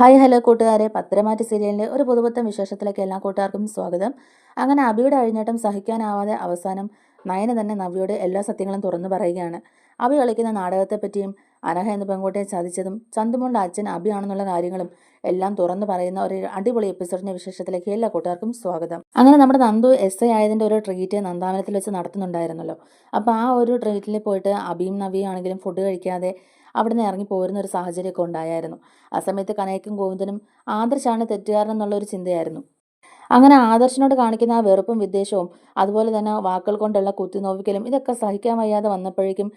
Hi hello കൂട്ടുകാരെ. പത്രമാറ്റ് സീരിയലിന്റെ ഒരു പുതുപുത്തൻ വിശേഷത്തിലേക്ക് എല്ലാ കൂട്ടുകാർക്കും സ്വാഗതം. അങ്ങനെ അബിയുടെ അഴിഞ്ഞേട്ടം സഹിക്കാനാവാതെ അവസാനം നയന തന്നെ നവ്യയോട് എല്ലാ സത്യങ്ങളും തുറന്നു പറയുകയാണ്. അബി കളിക്കുന്ന നാടകത്തെപ്പറ്റിയും അനഹ എന്ന പെൺകുട്ടിയെ ചതിച്ചതും ചന്തുമോളുടെ അച്ഛൻ അബിയാണെന്നുള്ള കാര്യങ്ങളും എല്ലാം തുറന്നു പറയുന്ന ഒരു അടിപൊളി എപ്പിസോഡിന്റെ വിശേഷത്തിലേക്ക് എല്ലാ കൂട്ടുകാർക്കും സ്വാഗതം. അങ്ങനെ നമ്മുടെ നന്ദു എസ് ഐ ആയതിന്റെ ഒരു ട്രീറ്റ് നന്ദാമനത്തിൽ വെച്ച് നടത്തുന്നുണ്ടായിരുന്നല്ലോ. അപ്പോൾ ആ ഒരു ട്രീറ്റിൽ പോയിട്ട് അബിയും നവിയും ആണെങ്കിലും ഫുഡ് കഴിക്കാതെ അവിടുന്ന് ഇറങ്ങി പോരുന്ന ഒരു സാഹചര്യമൊക്കെ ഉണ്ടായായിരുന്നു. ആ സമയത്ത് കനയ്ക്കും ഗോവിന്ദനും ആദർശാണ് തെറ്റുകാരൻ എന്നുള്ള ഒരു ചിന്തയായിരുന്നു. അങ്ങനെ ആദർശനോട് കാണിക്കുന്ന ആ വെറുപ്പും വിദ്വേഷവും അതുപോലെ തന്നെ വാക്കുകൾ കൊണ്ടുള്ള കുത്തിനോവിക്കലും ഇതൊക്കെ സഹിക്കാൻ വയ്യാതെ വന്നപ്പോഴേക്കും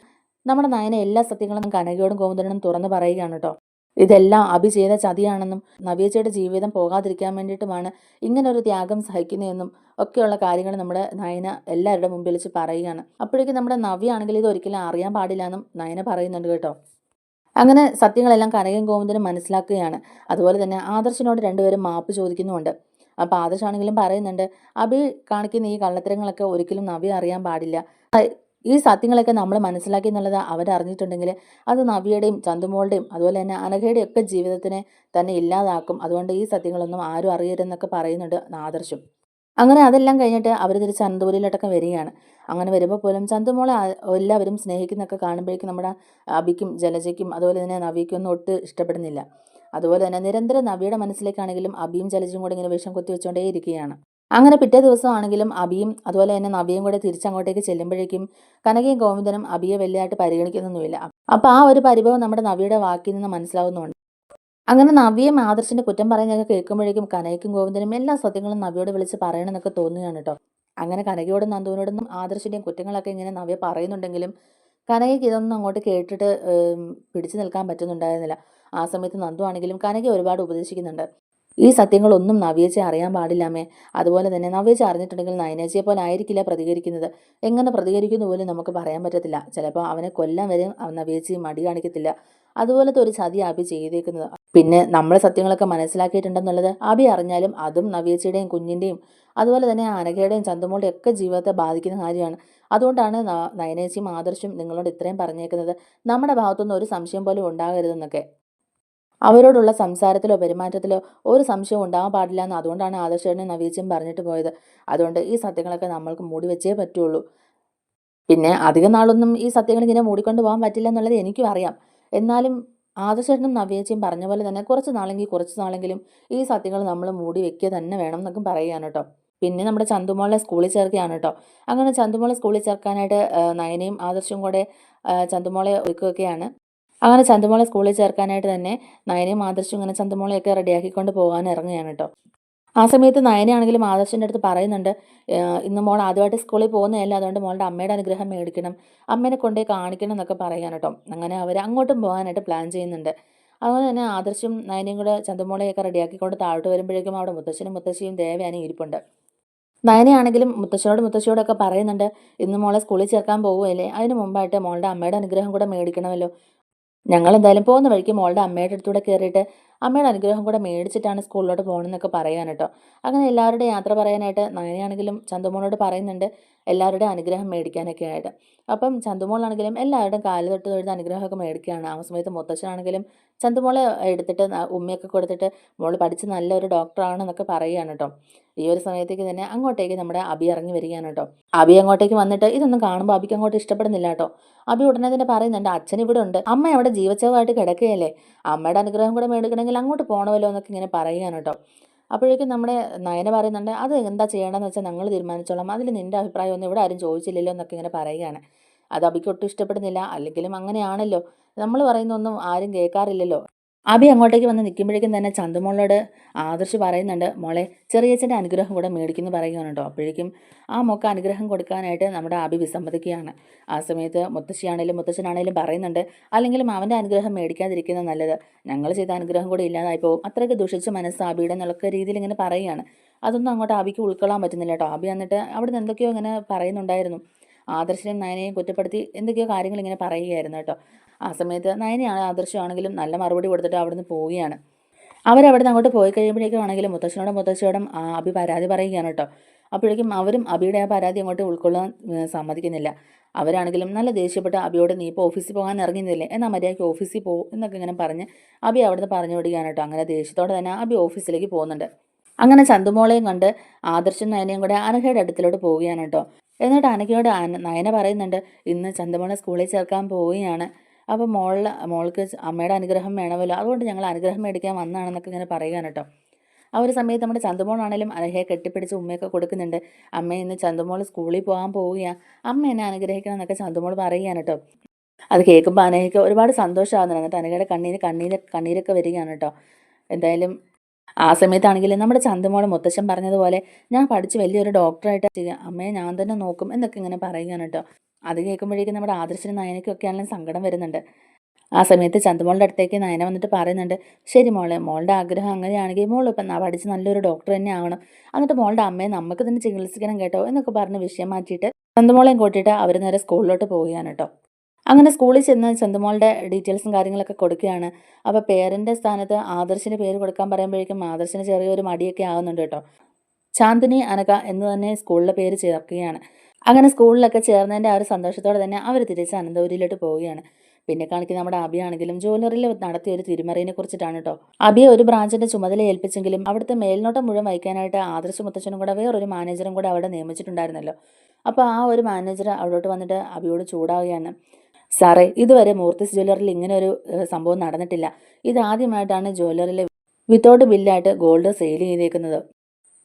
നമ്മുടെ നയന എല്ലാ സത്യങ്ങളും കനകയോടും ഗോവിന്ദനും തുറന്നു പറയുകയാണ് കേട്ടോ ഇതെല്ലാം അഭി ചെയ്ത ചതിയാണെന്നും നവ്യച്ചയുടെ ജീവിതം പോകാതിരിക്കാൻ വേണ്ടിയിട്ടുമാണ് ഇങ്ങനെ ഒരു ത്യാഗം സഹിക്കുന്നതെന്നും ഒക്കെയുള്ള കാര്യങ്ങൾ നമ്മുടെ നയന എല്ലാവരുടെ മുമ്പിൽ വെച്ച് പറയുകയാണ്. അപ്പോഴേക്കും നമ്മുടെ നവ്യ ആണെങ്കിൽ ഇത് ഒരിക്കലും അറിയാൻ പാടില്ല എന്നും നയന പറയുന്നുണ്ട് കേട്ടോ. അങ്ങനെ സത്യങ്ങളെല്ലാം കനകൻ ഗോവിന്ദന് മനസ്സിലാക്കുകയാണ്. അതുപോലെ തന്നെ ആദർശിനോട് രണ്ടുപേരും മാപ്പ് ചോദിക്കുന്നുമുണ്ട്. അപ്പോൾ ആദർശാണെങ്കിലും പറയുന്നുണ്ട് അഭി കാണിക്കുന്ന ഈ കള്ളത്തരങ്ങളൊക്കെ ഒരിക്കലും നവി അറിയാൻ പാടില്ല. ഈ സത്യങ്ങളൊക്കെ നമ്മൾ മനസ്സിലാക്കി എന്നുള്ളത് അവരറിഞ്ഞിട്ടുണ്ടെങ്കിൽ അത് നവിയുടെയും ചന്തുമോളുടെയും അതുപോലെ തന്നെ അനഘയുടെയും ഒക്കെ ജീവിതത്തിനെ തന്നെ ഇല്ലാതാക്കും. അതുകൊണ്ട് ഈ സത്യങ്ങളൊന്നും ആരും അറിയരുതെന്നൊക്കെ പറയുന്നുണ്ട് ആദർശം. അങ്ങനെ അതെല്ലാം കഴിഞ്ഞിട്ട് അവർ തിരിച്ച് അനന്തപുരിയിലോട്ടൊക്കെ വരികയാണ്. അങ്ങനെ വരുമ്പോൾ പോലും ചന്തുമോളെ എല്ലാവരും സ്നേഹിക്കുന്നൊക്കെ കാണുമ്പോഴേക്കും നമ്മുടെ അബിക്കും ജലജയ്ക്കും അതുപോലെ തന്നെ നവിക്കും ഒന്നും ഒട്ട് ഇഷ്ടപ്പെടുന്നില്ല. അതുപോലെ തന്നെ നിരന്തരം നവിയുടെ മനസ്സിലേക്കാണെങ്കിലും അബിയും ജലജയും കൂടെ ഇങ്ങനെ വിഷം കുത്തി വെച്ചുകൊണ്ടേ ഇരിക്കുകയാണ്. അങ്ങനെ പിറ്റേ ദിവസമാണെങ്കിലും അബിയും അതുപോലെ തന്നെ നവിയും കൂടെ തിരിച്ചങ്ങോട്ടേക്ക് ചെല്ലുമ്പോഴേക്കും കനകയും ഗോവിന്ദനും അബിയെ വലിയതായിട്ട് പരിഗണിക്കുന്നൊന്നുമില്ല. അപ്പോൾ ആ ഒരു പരിഭവം നമ്മുടെ നവിയുടെ വാക്കിൽ നിന്ന് മനസ്സിലാവുന്നുണ്ട്. അങ്ങനെ നവിയും ആദർശിന്റെ കുറ്റം പറയുന്നതൊക്കെ കേൾക്കുമ്പോഴേക്കും കനയ്ക്കും ഗോവിന്ദനും എല്ലാ സത്യങ്ങളും നവ്യോട് വിളിച്ച് പറയണമെന്നൊക്കെ തോന്നുകയാണ് കേട്ടോ. അങ്ങനെ കനകയോടും നന്ദുവിനോടൊന്നും ആദർശിന്റെയും കുറ്റങ്ങളൊക്കെ ഇങ്ങനെ നവ്യ പറയുന്നുണ്ടെങ്കിലും കനകയ്ക്ക് ഇതൊന്നും അങ്ങോട്ട് കേട്ടിട്ട് പിടിച്ചു നിൽക്കാൻ പറ്റുന്നുണ്ടായിരുന്നില്ല. ആ സമയത്ത് നന്ദു ആണെങ്കിലും കനക ഒരുപാട് ഉപദേശിക്കുന്നുണ്ട്. ഈ സത്യങ്ങളൊന്നും നവ്യേച്ചയെ അറിയാൻ പാടില്ലാമേ അതുപോലെ തന്നെ നവ്യേച്ച അറിഞ്ഞിട്ടുണ്ടെങ്കിൽ നയനേച്ചയെ പോലെ ആയിരിക്കില്ല പ്രതികരിക്കുന്നത്. എങ്ങനെ പ്രതികരിക്കുന്നു പോലും നമുക്ക് പറയാൻ പറ്റത്തില്ല. ചിലപ്പോൾ അവനെ കൊല്ലാൻ വരെ നവ്യേച്ചി മടി കാണിക്കത്തില്ല. അതുപോലത്തെ ഒരു ചതി ആപ്പി ചെയ്തേക്കുന്നത്. പിന്നെ നമ്മൾ സത്യങ്ങളൊക്കെ മനസ്സിലാക്കിയിട്ടുണ്ടെന്നുള്ളത് അബി അറിഞ്ഞാലും അതും നവ്യേച്ചിയുടെയും കുഞ്ഞിന്റെയും അതുപോലെ തന്നെ അനഘയുടെയും ചന്തുമോളുടെയും ഒക്കെ ജീവിതത്തെ ബാധിക്കുന്ന കാര്യമാണ്. അതുകൊണ്ടാണ് നയനേച്ചിയും ആദർശും നിങ്ങളോട് ഇത്രയും പറഞ്ഞേക്കുന്നത്. നമ്മുടെ ഭാഗത്തുനിന്ന് ഒരു സംശയം പോലും ഉണ്ടാകരുതെന്നൊക്കെ. അവരോടുള്ള സംസാരത്തിലോ പെരുമാറ്റത്തിലോ ഒരു സംശയവും ഉണ്ടാകാൻ പാടില്ല എന്ന് അതുകൊണ്ടാണ് ആദർശേട്ടനും നവീച്ചയും പറഞ്ഞിട്ട് പോയത്. അതുകൊണ്ട് ഈ സത്യങ്ങളൊക്കെ നമ്മൾക്ക് മൂടി വെച്ചേ പറ്റുള്ളൂ. പിന്നെ അധികം നാളൊന്നും ഈ സത്യങ്ങൾ ഇങ്ങനെ മൂടിക്കൊണ്ട് പോകാൻ പറ്റില്ല എന്നുള്ളത് എനിക്കും അറിയാം. എന്നാലും ആദർശേട്ടനും നവ്യേച്ചയും പറഞ്ഞ പോലെ തന്നെ കുറച്ച് നാളെങ്കിൽ കുറച്ച് നാളെങ്കിലും ഈ സത്യങ്ങൾ നമ്മൾ മൂടി വെക്കുക തന്നെ വേണം എന്നൊക്കെ പറയുകയാണ് കേട്ടോ. പിന്നെ നമ്മുടെ ചന്തുമോളെ സ്കൂളിൽ ചേർക്കുകയാണ് കേട്ടോ. അങ്ങനെ ചന്തുമോളെ സ്കൂളിൽ ചേർക്കാനായിട്ട് നയനയും ആദർശവും കൂടെ ചന്തുമോളെ ഒരുക്കുകയൊക്കെയാണ് അങ്ങനെ ചന്തുമോളെ സ്കൂളിൽ ചേർക്കാനായിട്ട് തന്നെ നയനയും ആദർശവും ഇങ്ങനെ ചന്തുമോളെയൊക്കെ റെഡിയാക്കിക്കൊണ്ട് പോകാൻ ഇറങ്ങുകയാണ് കേട്ടോ. ആ സമയത്ത് നയനയാണെങ്കിലും ആദർശിന്റെ അടുത്ത് പറയുന്നുണ്ട് ഇന്ന് മോൾ ആദ്യമായിട്ട് സ്കൂളിൽ പോകുന്നതല്ല അതുകൊണ്ട് മോളുടെ അമ്മയുടെ അനുഗ്രഹം മേടിക്കണം അമ്മേനെ കൊണ്ടേ കാണിക്കണം എന്നൊക്കെ പറയാൻ കേട്ടോ. അങ്ങനെ അവർ അങ്ങോട്ടും പോകാനായിട്ട് പ്ലാൻ ചെയ്യുന്നുണ്ട്. അതുപോലെ തന്നെ ആദർശും നയനയും കൂടെ ചന്തമോളെയൊക്കെ റെഡിയാക്കിക്കൊണ്ട് താഴോട്ട് വരുമ്പോഴേക്കും അവിടെ മുത്തശ്ശനും മുത്തശ്ശിയും ദേവയാനും ഇരിപ്പുണ്ട്. നയനയാണെങ്കിലും മുത്തശ്ശനോട് മുത്തശ്ശിയോടൊക്കെ പറയുന്നുണ്ട് ഇന്ന് മോളെ സ്കൂളിൽ ചേർക്കാൻ പോകുമല്ലേ അതിന് മുമ്പായിട്ട് മോളുടെ അമ്മയുടെ അനുഗ്രഹം കൂടെ മേടിക്കണമല്ലോ. ഞങ്ങൾ എന്തായാലും പോകുന്ന വഴിക്ക് മോളുടെ അമ്മയുടെ അടുത്തൂടെ കയറിയിട്ട് അമ്മയുടെ അനുഗ്രഹം കൂടെ മേടിച്ചിട്ടാണ് സ്കൂളിലോട്ട് പോകണമെന്നൊക്കെ പറയാൻ കേട്ടോ അങ്ങനെ എല്ലാവരുടെ യാത്ര പറയാനായിട്ട് നയനയാണെങ്കിലും ചന്തുമോളോട് പറയുന്നുണ്ട് എല്ലാവരുടെ അനുഗ്രഹം മേടിക്കാനൊക്കെ ആയിട്ട്. അപ്പം ചന്തുമോളാണെങ്കിലും എല്ലാവരുടെയും കാൽ തൊട്ട് തൊഴുത് അനുഗ്രഹമൊക്കെ മേടിക്കുകയാണ്. ആ സമയത്ത് മുത്തച്ഛനാണെങ്കിലും ചന്തുമോളെ എടുത്തിട്ട് ഉമ്മയൊക്കെ കൊടുത്തിട്ട് മോൾ പഠിച്ച് നല്ലൊരു ഡോക്ടറാണെന്നൊക്കെ പറയുകയാണ് കേട്ടോ ഈ ഒരു സമയത്തേക്ക് തന്നെ അങ്ങോട്ടേക്ക് നമ്മുടെ അബി ഇറങ്ങി വരികയാണ് കേട്ടോ അബി അങ്ങോട്ടേക്ക് വന്നിട്ട് ഇതൊന്നും കാണുമ്പോൾ അബിക്ക് അങ്ങോട്ട് ഇഷ്ടപ്പെടുന്നില്ല കേട്ടോ അബി ഉടനെ തന്നെ പറയുന്നുണ്ട് അച്ഛൻ ഇവിടെ ഉണ്ട്. അമ്മ അവിടെ ജീവച്ചവായിട്ട് കിടക്കുകയല്ലേ? അമ്മയുടെ അനുഗ്രഹം കൂടെ മേടിക്കണമെങ്കിൽ അങ്ങോട്ട് പോകണമല്ലോ എന്നൊക്കെ ഇങ്ങനെ പറയുകയാണ് കേട്ടോ. അപ്പോഴേക്കും നമ്മുടെ നയന പറയുന്നുണ്ട് അത് എന്താ ചെയ്യണമെന്ന് വെച്ചാൽ ഞങ്ങൾ തീരുമാനിച്ചോളാം. അതിൽ നിന്റെ അഭിപ്രായം ഒന്നും ഇവിടെ ആരും ചോദിച്ചില്ലല്ലോ എന്നൊക്കെ ഇങ്ങനെ പറയുകയാണ്. അത് അബിക്ക് ഇഷ്ടപ്പെടുന്നില്ല. അല്ലെങ്കിലും അങ്ങനെയാണല്ലോ. നമ്മൾ പറയുന്നൊന്നും ആരും കേൾക്കാറില്ലല്ലോ. അബി അങ്ങോട്ടേക്ക് വന്ന് നിൽക്കുമ്പോഴേക്കും തന്നെ ചന്തുമോളോട് ആദർശ് പറയുന്നുണ്ട് മോളെ ചെറിയച്ഛന്റെ അനുഗ്രഹം കൂടെ മേടിക്കുന്ന പറയുകയാണുണ്ടോ അപ്പോഴേക്കും ആ മൊക്ക അനുഗ്രഹം കൊടുക്കാനായിട്ട് നമ്മുടെ അബി വിസമ്മതിക്കുകയാണ്. ആ സമയത്ത് മുത്തശ്ശിയാണേലും മുത്തശ്ശനാണേലും പറയുന്നുണ്ട് അല്ലെങ്കിലും അവന്റെ അനുഗ്രഹം മേടിക്കാതിരിക്കുന്നത് നല്ലത്. ഞങ്ങൾ ചെയ്ത അനുഗ്രഹം കൂടെ ഇല്ലാതായി പോകും. അത്രയ്ക്ക് ദുഷിച്ച് മനസ്സ് അബിയുടെ എന്നുള്ള രീതിയിൽ ഇങ്ങനെ പറയുകയാണ്. അതൊന്നും അങ്ങോട്ട് അബിക്ക് ഉൾക്കൊള്ളാൻ പറ്റുന്നില്ല കേട്ടോ. അബി എന്നിട്ട് അവിടെ നിന്ന് എന്തൊക്കെയോ ഇങ്ങനെ പറയുന്നുണ്ടായിരുന്നു. ആദർശനെയും നയനെയും കുറ്റപ്പെടുത്തി എന്തൊക്കെയോ കാര്യങ്ങൾ ഇങ്ങനെ പറയുകയായിരുന്നു കേട്ടോ. ആ സമയത്ത് നയനയാണ് ആദർശമാണെങ്കിലും നല്ല മറുപടി കൊടുത്തിട്ട് അവിടുന്ന് പോവുകയാണ്. അവരവിടുന്ന് അങ്ങോട്ട് പോയി കഴിയുമ്പോഴേക്കും ആണെങ്കിലും മുത്തശ്ശനോടും മുത്തശ്ശിയോടും അഭി പരാതി പറയുകയാണ് കേട്ടോ. അപ്പോഴേക്കും അവരും അബിയുടെ ആ പരാതി അങ്ങോട്ട് ഉൾക്കൊള്ളാൻ സമ്മതിക്കുന്നില്ല. അവരാണെങ്കിലും നല്ല ദേഷ്യപ്പെട്ട് അബിയോട് നീ ഇപ്പോൾ ഓഫീസിൽ പോകാൻ ഇറങ്ങുന്നില്ലേ എന്നാൽ മര്യാദയ്ക്ക് ഓഫീസിൽ പോകും എന്നൊക്കെ ഇങ്ങനെ പറഞ്ഞ് അബി അവിടുന്ന് പറഞ്ഞു വിടുകയാണ് കേട്ടോ. അങ്ങനെ ദേഷ്യത്തോടെ തന്നെ അബി ഓഫീസിലേക്ക് പോകുന്നുണ്ട്. അങ്ങനെ ചന്തുമോളെയും കണ്ട് ആദർശും നയനയും കൂടെ അനഘയുടെ അടുത്തിലോട്ട് പോവുകയാണ് കേട്ടോ. എന്നിട്ട് അനഘയോട് നയന പറയുന്നുണ്ട് ഇന്ന് ചന്തുമോളെ സ്കൂളിൽ ചേർക്കാൻ പോവുകയാണ്. അപ്പോൾ മോളിൽ മോൾക്ക് അമ്മയുടെ അനുഗ്രഹം വേണമല്ലോ. അതുകൊണ്ട് ഞങ്ങൾ അനുഗ്രഹം മേടിക്കാൻ വന്നതാണെന്നൊക്കെ ഇങ്ങനെ പറയുകയാണ് കേട്ടോ. ആ ഒരു സമയത്ത് നമ്മുടെ ചന്തുമോളാണേലും അനഹയെ കെട്ടിപ്പിടിച്ച് ഉമ്മയൊക്കെ കൊടുക്കുന്നുണ്ട്. അമ്മ ഇന്ന് ചന്തുമോൾ സ്കൂളിൽ പോകാൻ പോവുകയാണ് അമ്മ എന്നെ അനുഗ്രഹിക്കണം എന്നൊക്കെ ചന്തുമോൾ പറയുകയാണ് കേട്ടോ. അത് കേൾക്കുമ്പോൾ അനഹയ്ക്ക് ഒരുപാട് സന്തോഷമാകുന്നുണ്ട്. എന്നിട്ട് അനഹയുടെ കണ്ണീര് കണ്ണീര് കണ്ണീരൊക്കെ വരികയാണ് കേട്ടോ. എന്തായാലും ആ സമയത്താണെങ്കിൽ നമ്മുടെ ചന്തുമോൾ മുത്തശ്ശൻ പറഞ്ഞതുപോലെ ഞാൻ പഠിച്ച് വലിയൊരു ഡോക്ടറായിട്ട് അമ്മയെ ഞാൻ തന്നെ നോക്കും എന്നൊക്കെ ഇങ്ങനെ പറയുകയാണ് കേട്ടോ. അത് കേൾക്കുമ്പോഴേക്കും നമ്മുടെ ആദർശനും നയനയ്ക്കൊക്കെ ആണെങ്കിലും സങ്കടം വരുന്നുണ്ട്. ആ സമയത്ത് ചന്ദമോളുടെ അടുത്തേക്ക് നയന വന്നിട്ട് പറയുന്നുണ്ട് ശരി മോളെ മോളുടെ ആഗ്രഹം അങ്ങനെയാണെങ്കിൽ മോൾ ഇപ്പം പഠിച്ച് നല്ലൊരു ഡോക്ടർ തന്നെ ആവണം. എന്നിട്ട് മോളുടെ അമ്മയെ നമുക്ക് തന്നെ ചികിത്സിക്കണം കേട്ടോ എന്നൊക്കെ പറഞ്ഞ് വിഷയം മാറ്റിയിട്ട് ചന്ദമോളെയും കൂട്ടിയിട്ട് അവർ നേരെ സ്കൂളിലോട്ട് പോവുകയാണ് കേട്ടോ. അങ്ങനെ സ്കൂളിൽ ചെന്ന് ചന്ദമോളുടെ ഡീറ്റെയിൽസും കാര്യങ്ങളൊക്കെ കൊടുക്കുകയാണ്. അപ്പോൾ പേരന്റെ സ്ഥാനത്ത് ആദർശിന് പേര് കൊടുക്കാൻ പറയുമ്പോഴേക്കും ആദർശിന് ചെറിയൊരു മടിയൊക്കെ ആവുന്നുണ്ട് കേട്ടോ. ചാന്ദിനി അനക എന്ന് തന്നെ സ്കൂളിലെ പേര് ചേർക്കുകയാണ്. അങ്ങനെ സ്കൂളിലൊക്കെ ചേർന്നതിന്റെ ആ ഒരു സന്തോഷത്തോടെ തന്നെ അവർ തിരിച്ച് അനന്തപുരിയിലോട്ട് പോവുകയാണ്. പിന്നെ കാണിക്കുന്ന നമ്മുടെ അബിയാണെങ്കിലും ജ്വല്ലറിയിൽ നടത്തിയ ഒരു തിരുമറിയെ കുറിച്ചിട്ടാണ് കേട്ടോ അബിയെ ഒരു ബ്രാഞ്ചിന്റെ ചുമതല ഏൽപ്പിച്ചെങ്കിലും അവിടുത്തെ മേൽനോട്ടം മുഴുവൻ വഹിക്കാനായിട്ട് ആദർശ മുത്തച്ഛനും കൂടെ വേറൊരു മാനേജറും കൂടെ അവിടെ നിയമിച്ചിട്ടുണ്ടായിരുന്നല്ലോ. അപ്പോൾ ആ ഒരു മാനേജർ അവിടോട്ട് വന്നിട്ട് അബിയോട് ചൂടാവുകയാണ്. സാറേ ഇതുവരെ മൂർത്തിസ് ജ്വല്ലറിൽ ഇങ്ങനെ ഒരു സംഭവം നടന്നിട്ടില്ല. ഇതാദ്യമായിട്ടാണ് ജ്വല്ലറിയിൽ വിത്തൗട്ട് ബില്ലായിട്ട് ഗോൾഡ് സെയിൽ ചെയ്തേക്കുന്നത്.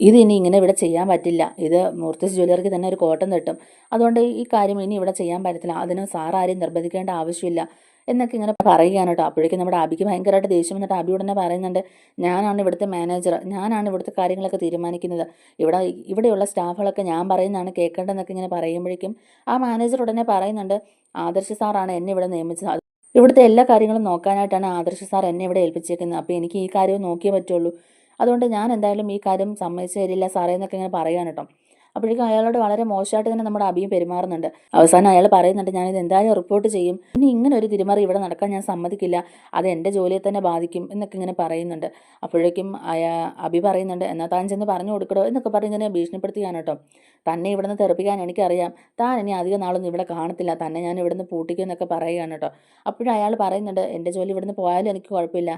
ഇത് ഇനി ഇങ്ങനെ ഇവിടെ ചെയ്യാൻ പറ്റില്ല. ഇത് മൂർത്തിസ് ജ്വല്ലറിക്ക് തന്നെ ഒരു കോട്ടം തട്ടും. അതുകൊണ്ട് ഈ കാര്യം ഇനി ഇവിടെ ചെയ്യാൻ പറ്റത്തില്ല. അതിന് സാർ നിർബന്ധിക്കേണ്ട ആവശ്യമില്ല എന്നൊക്കെ ഇങ്ങനെ പറയുകയാണ് കേട്ടോ. അപ്പോഴേക്കും നമ്മുടെ അബിക്ക് ഭയങ്കരമായിട്ട് ദേഷ്യം വന്നിട്ട് അബി ഉടനെ പറയുന്നുണ്ട് ഞാനാണ് ഇവിടുത്തെ മാനേജർ ഞാനാണ് ഇവിടുത്തെ കാര്യങ്ങളൊക്കെ തീരുമാനിക്കുന്നത്. ഇവിടെ ഇവിടെയുള്ള സ്റ്റാഫുകളൊക്കെ ഞാൻ പറയുന്നതാണ് കേൾക്കേണ്ടതെന്നൊക്കെ ഇങ്ങനെ പറയുമ്പോഴേക്കും ആ മാനേജർ ഉടനെ പറയുന്നുണ്ട് ആദർശ് സാറാണ് എന്നെ ഇവിടെ നിയമിച്ചത്. ഇവിടുത്തെ എല്ലാ കാര്യങ്ങളും നോക്കാനായിട്ടാണ് ആദർശ് സാർ എന്നെ ഇവിടെ ഏൽപ്പിച്ചേക്കുന്നത്. അപ്പോൾ എനിക്ക് ഈ കാര്യവും നോക്കിയേ പറ്റുള്ളൂ. അതുകൊണ്ട് ഞാൻ എന്തായാലും ഈ കാര്യം സമ്മതിച്ചു തരില്ല. സാറേ എന്നൊക്കെ ഇങ്ങനെ പറയാൻ കേട്ടോ. അപ്പോഴേക്കും അയാളോട് വളരെ മോശമായിട്ട് തന്നെ നമ്മുടെ അഭിയും പെരുമാറുന്നുണ്ട്. അവസാനം അയാൾ പറയുന്നുണ്ട് ഞാനിത് എന്തായാലും റിപ്പോർട്ട് ചെയ്യും. ഇനി ഇങ്ങനെ ഒരു തിരുമറി ഇവിടെ നടക്കാൻ ഞാൻ സമ്മതിക്കില്ല. അത് എന്റെ ജോലിയെ തന്നെ ബാധിക്കും എന്നൊക്കെ ഇങ്ങനെ പറയുന്നുണ്ട്. അപ്പോഴേക്കും അയാ അഭി പറയുന്നുണ്ട് എന്നാൽ താൻ ചെന്ന് പറഞ്ഞു കൊടുക്കടോ എന്നൊക്കെ പറഞ്ഞ് ഇങ്ങനെ ഭീഷണിപ്പെടുത്തുകയാണ് കേട്ടോ. തന്നെ ഇവിടുന്ന് തെറിപ്പിക്കാൻ എനിക്കറിയാം. താൻ ഇനി അധികം നാളൊന്നും ഇവിടെ കാണത്തില്ല. തന്നെ ഞാൻ ഇവിടുന്ന് പൂട്ടിക്കും എന്നൊക്കെ പറയുകയാണ് കേട്ടോ. അപ്പോഴും അയാൾ പറയുന്നുണ്ട് എന്റെ ജോലി ഇവിടുന്ന് പോയാലും എനിക്ക് കുഴപ്പമില്ല.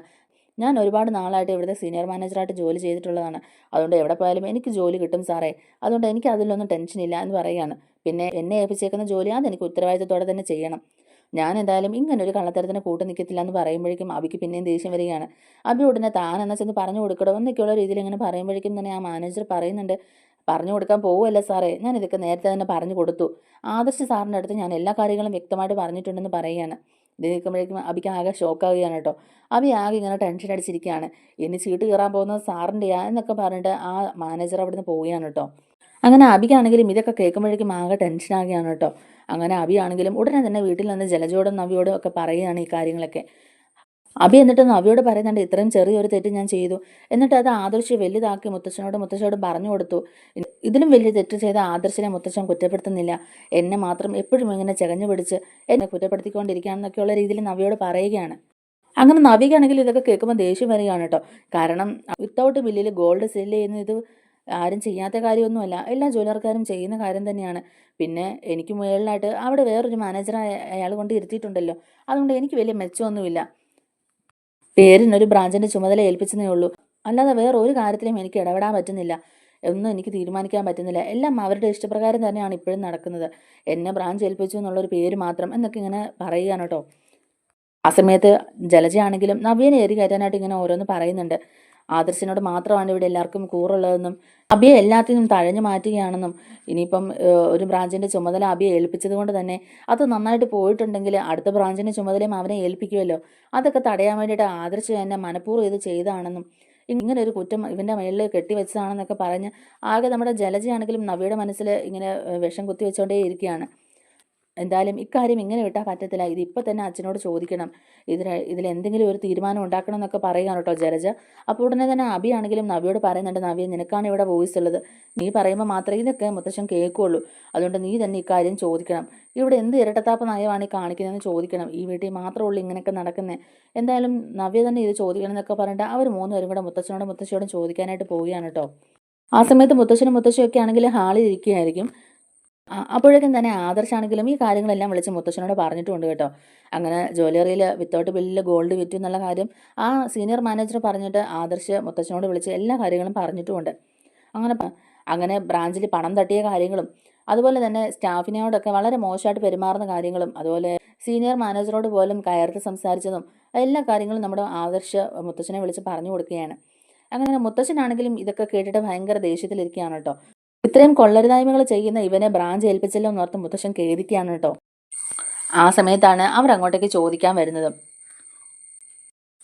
ഞാൻ ഒരുപാട് നാളായിട്ട് ഇവിടുത്തെ സീനിയർ മാനേജറായിട്ട് ജോലി ചെയ്തിട്ടുള്ളതാണ്. അതുകൊണ്ട് എവിടെ പോയാലും എനിക്ക് ജോലി കിട്ടും സാറേ. അതുകൊണ്ട് എനിക്ക് അതിലൊന്നും ടെൻഷൻ ഇല്ല എന്ന് പറയുകയാണ്. പിന്നെ എന്നെ ഏൽപ്പിച്ചേക്കുന്ന ജോലി അതെനിക്ക് ഉത്തരവാദിത്തത്തോടെ തന്നെ ചെയ്യണം. ഞാൻ എന്തായാലും ഇങ്ങനെ ഒരു കള്ളത്തരത്തിന് കൂട്ടു നിൽക്കത്തില്ല എന്ന് പറയുമ്പോഴേക്കും അബിക്ക് പിന്നെയും ദേഷ്യം വരികയാണ്. അബി ഉടനെ താൻ എന്നാ ചെന്ന് പറഞ്ഞു കൊടുക്കണോ എന്നൊക്കെയുള്ള രീതിയിൽ ഇങ്ങനെ പറയുമ്പോഴേക്കും തന്നെ ആ മാനേജർ പറയുന്നുണ്ട് പറഞ്ഞു കൊടുക്കാൻ പോവുമല്ല സാറേ. ഞാൻ ഇതൊക്കെ നേരത്തെ തന്നെ പറഞ്ഞു കൊടുത്തു. ആദർശ് സാറിന്റെ അടുത്ത് ഞാൻ എല്ലാ കാര്യങ്ങളും വ്യക്തമായിട്ട് പറഞ്ഞിട്ടുണ്ടെന്ന് പറയുകയാണ്. ഇത് കേൾക്കുമ്പോഴേക്കും അബിക്ക് ആകെ ഷോക്കാവുകയാണ് കേട്ടോ. അബി ആകെ ഇങ്ങനെ ടെൻഷൻ അടിച്ചിരിക്കുകയാണ്. ഇനി സീറ്റ് കയറാൻ പോകുന്നത് സാറിന്റെയാ എന്നൊക്കെ പറഞ്ഞിട്ട് ആ മാനേജർ അവിടുന്ന് പോവുകയാണ് കേട്ടോ. അങ്ങനെ അബിക്കാണെങ്കിലും ഇതൊക്കെ കേൾക്കുമ്പോഴേക്കും ആകെ ടെൻഷനാകുകയാണ് കേട്ടോ. അങ്ങനെ അബിയാണെങ്കിലും ഉടനെ തന്നെ വീട്ടിൽ നിന്ന് ജലജോടും നവിയോടും ഒക്കെ പറയുകയാണ് ഈ കാര്യങ്ങളൊക്കെ. അബി എന്നിട്ട് നവിയോട് പറയുന്നുണ്ട് ഇത്രയും ചെറിയൊരു തെറ്റ് ഞാൻ ചെയ്തു. എന്നിട്ട് അത് ആദർശി വലുതാക്കി മുത്തച്ഛനോട് മുത്തച്ഛനോട് പറഞ്ഞു കൊടുത്തു. ഇതിലും വലിയ തെറ്റ് ചെയ്ത ആദർശിനെ മുത്തച്ഛൻ കുറ്റപ്പെടുത്തുന്നില്ല. എന്നെ മാത്രം എപ്പോഴും ഇങ്ങനെ ചകഞ്ഞു പിടിച്ച് എന്നെ കുറ്റപ്പെടുത്തിക്കൊണ്ടിരിക്കുകയാണെന്നൊക്കെയുള്ള രീതിയിൽ നവിയോട് പറയുകയാണ്. അങ്ങനെ നവിക്കാണെങ്കിൽ ഇതൊക്കെ കേൾക്കുമ്പോൾ ദേഷ്യം വരികയാണ് കേട്ടോ. കാരണം വിത്തൗട്ട് ബില്ലിൽ ഗോൾഡ് സെൽ ചെയ്യുന്നത് ഇത് ആരും ചെയ്യാത്ത കാര്യമൊന്നുമല്ല. എല്ലാ ജോലിക്കാരും ചെയ്യുന്ന കാര്യം തന്നെയാണ്. പിന്നെ എനിക്ക് മുകളിലായിട്ട് അവിടെ വേറൊരു മാനേജറെ അയാൾ കൊണ്ട് ഇരുത്തിയിട്ടുണ്ടല്ലോ. അതുകൊണ്ട് എനിക്ക് വലിയ മെച്ചമൊന്നുമില്ല. പേരിനൊരു ബ്രാഞ്ചിന്റെ ചുമതല ഏൽപ്പിച്ചതേ ഉള്ളൂ. അല്ലാതെ വേറെ ഒരു കാര്യത്തിലും എനിക്ക് ഇടപെടാൻ പറ്റുന്നില്ല. ഒന്നും എനിക്ക് തീരുമാനിക്കാൻ പറ്റുന്നില്ല. എല്ലാം അവരുടെ ഇഷ്ടപ്രകാരം തന്നെയാണ് ഇപ്പോഴും നടക്കുന്നത്. എന്നെ ബ്രാഞ്ച് ഏൽപ്പിച്ചു എന്നുള്ളൊരു പേര് മാത്രം എന്നൊക്കെ ഇങ്ങനെ പറയുകയാണ് കേട്ടോ. ആ സമയത്ത് ജലജയാണെങ്കിലും നവ്യനെ ഏറി കയറ്റാനായിട്ട് ഇങ്ങനെ ഓരോന്ന് പറയുന്നുണ്ട്. ആദർശിനോട് മാത്രമാണ് ഇവിടെ എല്ലാവർക്കും കൂറുള്ളതെന്നും അബിയെ എല്ലാത്തിനും തഴഞ്ഞു മാറ്റുകയാണെന്നും ഇനിയിപ്പം ഒരു ബ്രാഞ്ചിന്റെ ചുമതല അബിയെ ഏൽപ്പിച്ചത് കൊണ്ട് തന്നെ അത് നന്നായിട്ട് പോയിട്ടുണ്ടെങ്കിൽ അടുത്ത ബ്രാഞ്ചിന്റെ ചുമതലയും അവനെ ഏൽപ്പിക്കുമല്ലോ അതൊക്കെ തടയാൻ വേണ്ടിയിട്ട് ആദർശ് തന്നെ മനഃപൂർവം ഇത് ചെയ്താണെന്നും ഇങ്ങനെ ഒരു കുറ്റം ഇവന്റെ മേളിൽ കെട്ടിവെച്ചതാണെന്നൊക്കെ പറഞ്ഞ് ആകെ നമ്മുടെ ജലജയാണെങ്കിലും നവിയുടെ മനസ്സിൽ ഇങ്ങനെ വിഷം കുത്തി വെച്ചുകൊണ്ടേ ഇരിക്കുകയാണ് എന്തായാലും ഇക്കാര്യം ഇങ്ങനെ വിട്ടാൽ പറ്റത്തില്ല. ഇത് ഇപ്പം തന്നെ അച്ഛനോട് ചോദിക്കണം. ഇതിൽ എന്തെങ്കിലും ഒരു തീരുമാനം ഉണ്ടാക്കണം എന്നൊക്കെ പറയുകയാണ് കേട്ടോ ജലജ. അപ്പോൾ ഉടനെ തന്നെ അബിയാണെങ്കിലും നവിയോട് പറയുന്നുണ്ട് നവ്യ നിനക്കാണ് ഇവിടെ വോയിസ് ഉള്ളത്. നീ പറയുമ്പോൾ മാത്രമേ ഇതൊക്കെ മുത്തശ്ശൻ കേൾക്കുള്ളൂ. അതുകൊണ്ട് നീ തന്നെ ഇക്കാര്യം ചോദിക്കണം. ഇവിടെ എന്ത് ഇരട്ടത്താപ്പ് നയമാണ് ഈ കാണിക്കുന്നതെന്ന് ചോദിക്കണം. ഈ വീട്ടിൽ മാത്രമേ ഉള്ളൂ ഇങ്ങനെയൊക്കെ നടക്കുന്നത് എന്തായാലും നവ്യ തന്നെ ഇത് ചോദിക്കണം എന്നൊക്കെ പറഞ്ഞിട്ട് അവർ മൂന്നുപേരും കൂടെ മുത്തച്ഛനോടും മുത്തശ്ശിയോടും ചോദിക്കാനായിട്ട് പോവുകയാണ് കേട്ടോ. ആ സമയത്ത് മുത്തശ്ശനും മുത്തശ്ശിയൊക്കെ ആണെങ്കിൽ ഹാളിൽ ഇരിക്കുകയായിരിക്കും. അപ്പോഴേക്കും തന്നെ ആദർശാണെങ്കിലും ഈ കാര്യങ്ങളെല്ലാം വിളിച്ച് മുത്തശ്ശനോട് പറഞ്ഞിട്ടുണ്ട് കേട്ടോ. അങ്ങനെ ജ്വല്ലറിയിൽ വിത്തൗട്ട് ബില്ലിൽ ഗോൾഡ് വിറ്റു എന്നുള്ള കാര്യം ആ സീനിയർ മാനേജർ പറഞ്ഞിട്ട് ആദർശ് മുത്തശ്ശനോട് വിളിച്ച് എല്ലാ കാര്യങ്ങളും പറഞ്ഞിട്ടുമുണ്ട്. അങ്ങനെ അങ്ങനെ ബ്രാഞ്ചിൽ പണം തട്ടിയ കാര്യങ്ങളും അതുപോലെ തന്നെ സ്റ്റാഫിനോടൊക്കെ വളരെ മോശമായിട്ട് പെരുമാറുന്ന കാര്യങ്ങളും അതുപോലെ സീനിയർ മാനേജറോട് പോലും കയർത്ത് സംസാരിച്ചതും എല്ലാ കാര്യങ്ങളും നമ്മുടെ ആദർശ് മുത്തശ്ശനെ വിളിച്ച് പറഞ്ഞു കൊടുക്കുകയാണ്. അങ്ങനെ മുത്തശ്ശനാണെങ്കിലും ഇതൊക്കെ കേട്ടിട്ട് ഭയങ്കര ദേഷ്യത്തിലിരിക്കുകയാണ് കേട്ടോ. ഇത്രയും കൊള്ളരുതായ്മകൾ ചെയ്യുന്ന ഇവനെ ബ്രാഞ്ച് ഏൽപ്പിച്ചല്ലോ എന്നോർത്ത് മുത്തശ്ശൻ ഖേദിക്കുകയാണ് കേട്ടോ. ആ സമയത്താണ് അവർ അങ്ങോട്ടേക്ക് ചോദിക്കാൻ വരുന്നത്.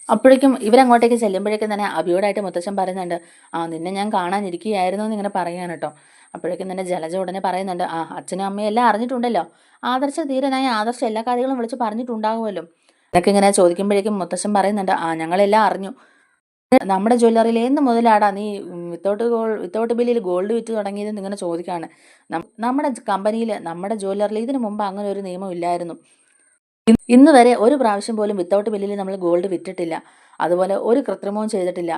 അപ്പോഴേക്കും ഇവരങ്ങോട്ടേക്ക് ചെല്ലുമ്പോഴേക്കും തന്നെ അഭിയോടായിട്ട് മുത്തശ്ശൻ പറയുന്നുണ്ട് ആ നിന്നെ ഞാൻ കാണാനിരിക്കുകയായിരുന്നു എന്ന് ഇങ്ങനെ പറയാൻ കേട്ടോ. അപ്പോഴേക്കും തന്നെ ജലജ ഉടനെ പറയുന്നുണ്ട് ആ അച്ഛനും അമ്മയും എല്ലാം അറിഞ്ഞിട്ടുണ്ടല്ലോ. ആദർശ ധീരനായ ആദർശ എല്ലാ കാര്യങ്ങളും വിളിച്ച് പറഞ്ഞിട്ടുണ്ടാകുമല്ലോ എന്നൊക്കെ ഇങ്ങനെ ചോദിക്കുമ്പോഴേക്കും മുത്തശ്ശൻ പറയുന്നുണ്ട് ആ ഞങ്ങളെല്ലാം അറിഞ്ഞു. നമ്മുടെ ജ്വല്ലറിയിൽ എന്ന് മുതലാടാ നീ വിത്തൗട്ട് ഗോൾ വിത്തൗട്ട് ബില്ലിൽ ഗോൾഡ് വിറ്റ് തുടങ്ങിയത് ഇങ്ങനെ ചോദിക്കാണ്. നമ്മുടെ കമ്പനിയിൽ നമ്മുടെ ജ്വല്ലറിയിൽ ഇതിനു മുമ്പ് അങ്ങനെ ഒരു നിയമം ഇല്ലായിരുന്നു. ഇന്ന് വരെ ഒരു പ്രാവശ്യം പോലും വിത്തൗട്ട് ബില്ലിൽ നമ്മൾ ഗോൾഡ് വിറ്റിട്ടില്ല. അതുപോലെ ഒരു കൃത്രിമവും ചെയ്തിട്ടില്ല.